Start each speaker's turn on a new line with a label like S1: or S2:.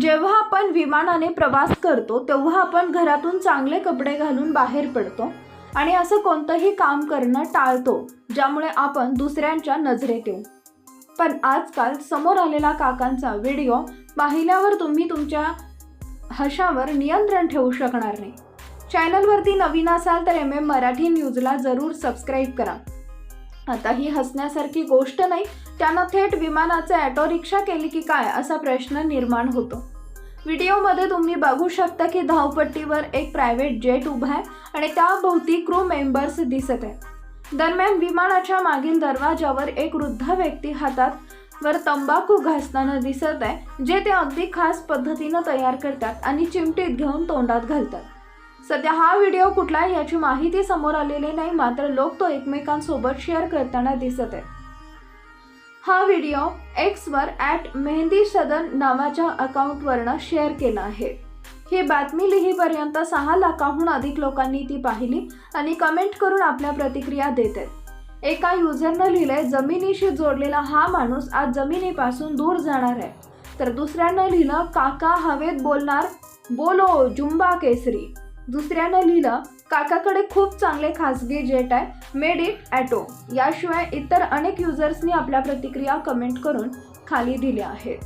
S1: जेव्हा आपण विमानाने प्रवास करतो तेव्हा आपण घरातून चांगले कपडे घालून बाहेर पडतो आणि असं कोणतंही काम करणं टाळतो ज्यामुळे आपण दुसऱ्यांच्या नजरेत येऊ पण आजकाल समोर आलेला काकांचा व्हिडिओ पाहिल्यावर तुम्ही तुमच्या हशावर नियंत्रण ठेवू शकणार नाही. चॅनलवरती नवीन असाल तर एम एम मराठी न्यूजला जरूर सबस्क्राईब करा. आता ही हसण्यासारखी गोष्ट नाही त्यानं थेट विमानाचे ॲटो रिक्षा केली की काय असा प्रश्न निर्माण होतो. व्हिडिओमध्ये तुम्ही बघू शकता की धावपट्टीवर एक प्रायव्हेट जेट उभा आहे आणि त्याभोवती क्रू मेंबर्स दिसत आहे दरम्यान विमानाच्या मागील दरवाजावर एक वृद्ध व्यक्ती हातात वर तंबाखू घासताना दिसत आहे जे ते अगदी खास पद्धतीनं तयार करतात आणि चिमटीत घेऊन तोंडात घालतात. सध्या हा व्हिडिओ कुठला आहे याची माहिती समोर आलेली नाही मात्र लोक तो एकमेकांसोबत शेअर करताना दिसत आहे हा व्हिडिओ एक्सवर ॲट मेहंदी सदन नावाच्या अकाउंटवरनं शेअर केला आहे. ही बातमी लिहीपर्यंत सहा लाखाहून अधिक लोकांनी ती पाहिली आणि कमेंट करून आपल्या प्रतिक्रिया देत आहेत. एका युजरनं लिहिलंय जमिनीशी जोडलेला हा माणूस आज जमिनीपासून दूर जाणार आहे. तर दुसऱ्यानं लिहिलं काका हवेत बोलणार बोलो जुंबा केसरी. दुसऱ्यानं लिहिलं काकाकडे खूप चांगले खासगी जेट आहे मेड इट ॲटो. याशिवाय इतर अनेक युजर्सनी आपल्या प्रतिक्रिया कमेंट करून खाली दिल्या आहेत.